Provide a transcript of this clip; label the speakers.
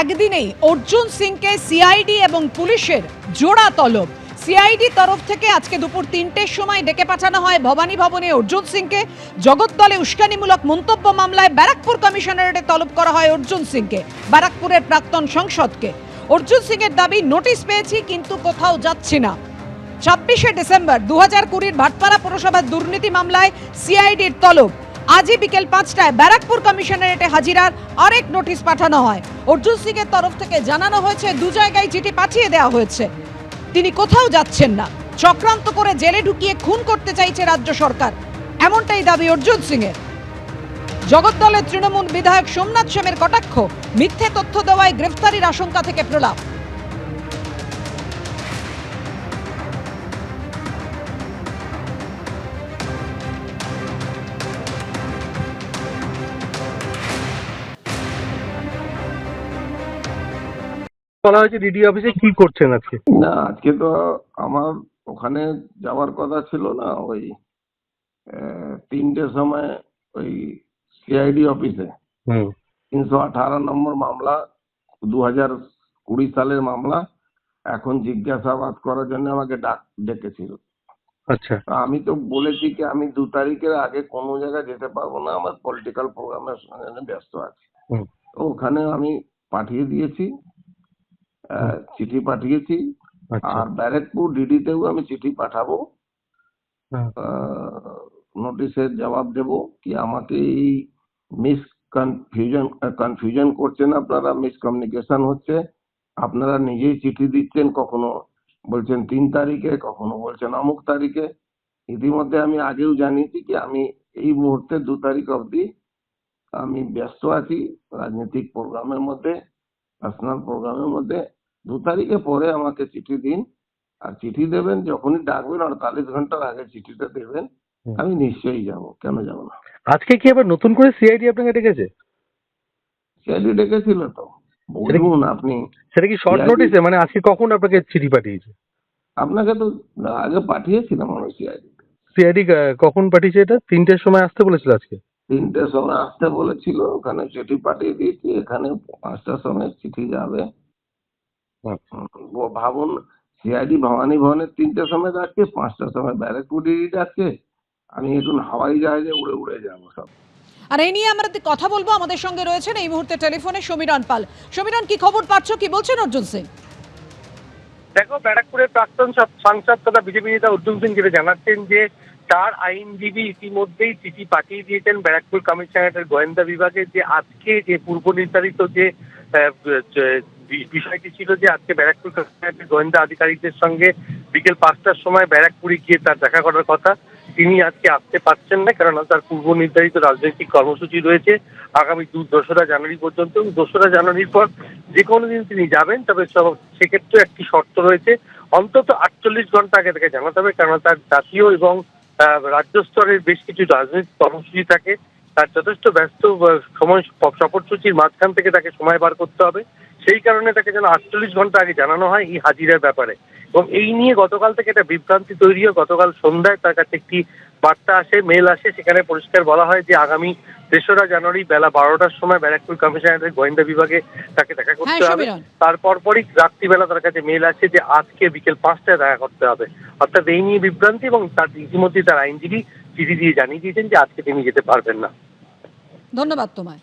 Speaker 1: একদিনেই অর্জুন সিংকে সিআইডি এবং পুলিশের জোড়া তলব। সিআইডি তরফ থেকে আজকে দুপুর তিনটের সময় ডেকে পাঠানো হয় ভবানী ভবনে অর্জুন সিংকে। জগদ্দলে উস্কানিমূলক মন্তব্য মামলায় ব্যারাকপুর কমিশনারেটে তলব করা হয় অর্জুন সিংকে, ব্যারাকপুরের প্রাক্তন সংসদকে। অর্জুন সিংয়ের দাবি, নোটিশ পেয়েছি, কিন্তু কোথাও যাচ্ছি না। ছাব্বিশে ডিসেম্বর দু হাজার কুড়ির ভাটপাড়া পুরসভার দুর্নীতি মামলায় সিআইডির তলব। আজই বিকেল পাঁচটায় ব্যারাকপুর কমিশনারেটে হাজিরার আরেক নোটিশ পাঠানো হয়। অর্জুন সিং এর তরফ থেকে জানানো হয়েছে, দু জায়গায় চিঠি পাঠিয়ে দেওয়া হয়েছে। তিনি কোথাও যাচ্ছেন না। চক্রান্ত করে জেলে ঢুকিয়ে খুন করতে চাইছে রাজ্য সরকার। এমনটাই দাবি অর্জুন সিং এর জগদ্দলের তৃণমূল বিধায়ক সোমনাথ সেমের কটাক্ষ, মিথ্যে তথ্য দেওয়ায় গ্রেফতারির আশঙ্কা থেকে প্রলাপ।
Speaker 2: বলা হয়েছে ডিডি অফিসে কি করছেন আজকে?
Speaker 3: না আজকে তো আমার ওখানে যাওয়ার কথা ছিল না ওই আহ, তিনটের সময় ওই সিআইডি অফিসে
Speaker 2: হুম।
Speaker 3: তিনশো আঠারো নম্বর মামলা দু হাজার কুড়ি সালের মামলা এখন জিজ্ঞাসাবাদ করার জন্য আমাকে ডাক ডেকেছিল।
Speaker 2: আচ্ছা।
Speaker 3: আমি তো বলেছি কি আমি দু তারিখের আগে কোনো জায়গায় যেতে পারব না আমার পলিটিক্যাল প্রোগ্রামের সঙ্গে ব্যস্ত আছি। ওখানে আমি পাঠিয়ে দিয়েছি চিঠি পাঠিয়েছি।
Speaker 2: আচ্ছা।
Speaker 3: আর ব্যারেকপুর ডিডিতেও আমি চিঠি পাঠাবো।
Speaker 2: হ্যাঁ,
Speaker 3: নোটিশের জবাব দেব কি আমাকে এই মিস কনফিউশন কনফিউশন করছেন আপনারা মিসকমিউনিকেশন হচ্ছে। আপনারা নিজেই চিঠি দিচ্ছেন কখনো বলছেন তিন তারিখে কখনো বলছেন অমুক তারিখে। ইতিমধ্যে আমি আগেও জানিয়েছি কি আমি এই মুহূর্তে দু তারিখ অবধি আমি ব্যস্ত আছি রাজনৈতিক প্রোগ্রামের মধ্যে। পার্সোনাল প্রোগ্রামের মধ্যে দু তারিখে পরে আমাকে চিঠি দিন। আর চিঠি দেবেন যখনই ডাকবেন আড়তাল্লিশ ঘণ্টার আগে চিঠিটা দেবেন আমি নিশ্চয়ই যাব। কেন যাব না?
Speaker 2: আজকে কি আবার নতুন করে সিআইডি আপনাকে ডেকেছে?
Speaker 3: সিআইডি ডেকেছিল তো। বলুন আপনি।
Speaker 2: সেটা কি শর্ট নোটিসে মানে আজকে কখন আপনাকে চিঠি পাঠিয়েছে?
Speaker 3: আপনাকে তো আগে পাঠিয়েছিলাম আমি সিআইডি
Speaker 2: সিআইডি কখন পাঠিয়েছে এটা? তিনটের সময় আসতে বলেছিল আজকে।
Speaker 3: তিনটের সময় আসতে বলেছিল ওখানে চিঠি পাঠিয়ে দিয়েছি এখানে পাঁচটার সময় চিঠি যাবে। ভাবুন সিআইডি ভবানী ভবনের তিনটের সময় যাচ্ছে পাঁচটার সময় ব্যারাকপুর ডিডি যাচ্ছে আমি এখন হাওয়াই জাহাজে উড়ে উড়ে যাব সব।
Speaker 1: আর এই নিয়ে আমরা কথা বলব আমাদের সঙ্গে রয়েছেন এই মুহূর্তে টেলিফোনে সমীরণ পাল। সমীরণ কি খবর পাচ্ছ কি বলছেন অর্জুন সিং?
Speaker 4: দেখো ব্যারাকপুরের প্রাক্তন সাংসদ তথা বিজেপি নেতা অর্জুন সিং যেটা জানাচ্ছেন যে তার আইনজীবী ইতিমধ্যেই চিঠি পাঠিয়ে দিয়েছেন ব্যারাকপুর কমিশনারেটের গোয়েন্দা বিভাগে যে আজকে যে পূর্ব নির্ধারিত যে বিষয়টি ছিল যে আজকে ব্যারাকপুর কমিশনারেটের গোয়েন্দা আধিকারিকদের সঙ্গে বিকেল পাঁচটার সময় ব্যারাকপুরে গিয়ে তার দেখা করার কথা তিনি আজকে আসতে পারছেন না, কেননা তার পূর্ব নির্ধারিত রাজনৈতিক কর্মসূচি রয়েছে আগামী দু, দোসরা জানুয়ারি পর্যন্ত এবং দোসরা জানুয়ারির পর যে কোনো দিন তিনি যাবেন, তবে সেক্ষেত্রে একটি শর্ত রয়েছে, অন্তত আটচল্লিশ ঘণ্টা আগে থেকে জানাতে হবে, কেননা তার জাতীয় এবং রাজ্য স্তরের বেশ কিছু রাজনৈতিক কর্মসূচি থাকে। তার যথেষ্ট ব্যস্ত সময় সফরসূচির মাঝখান থেকে তাকে সময় বার করতে হবে। সেই কারণে তাকে যেন আটচল্লিশ ঘণ্টা আগে জানানো হয় এই হাজিরার ব্যাপারে। এবং এই নিয়ে গতকাল থেকে একটা বিভ্রান্তি তৈরি হয় গতকাল সন্ধ্যায় তার কাছে একটি বার্তা আসে মেল আসে সেখানে পরিষ্কার বলা হয় যে আগামী তেসরা জানুয়ারি বেলা বারোটার সময় ব্যারাকপুর কমিশনারের গোয়েন্দা বিভাগে তাকে দেখা
Speaker 1: হ্যাঁ
Speaker 4: করতে হবে তারপর পরই রাত্রিবেলা তার কাছে মেল আছে যে আজকে বিকেল পাঁচটায় দেখা করতে হবে। অর্থাৎ এই নিয়ে বিভ্রান্তি এবং তার ইতিমধ্যে তার আইনজীবী চিঠি দিয়ে জানিয়ে দিয়েছেন যে আজকে তিনি যেতে পারবেন না।
Speaker 1: ধন্যবাদ তোমায়।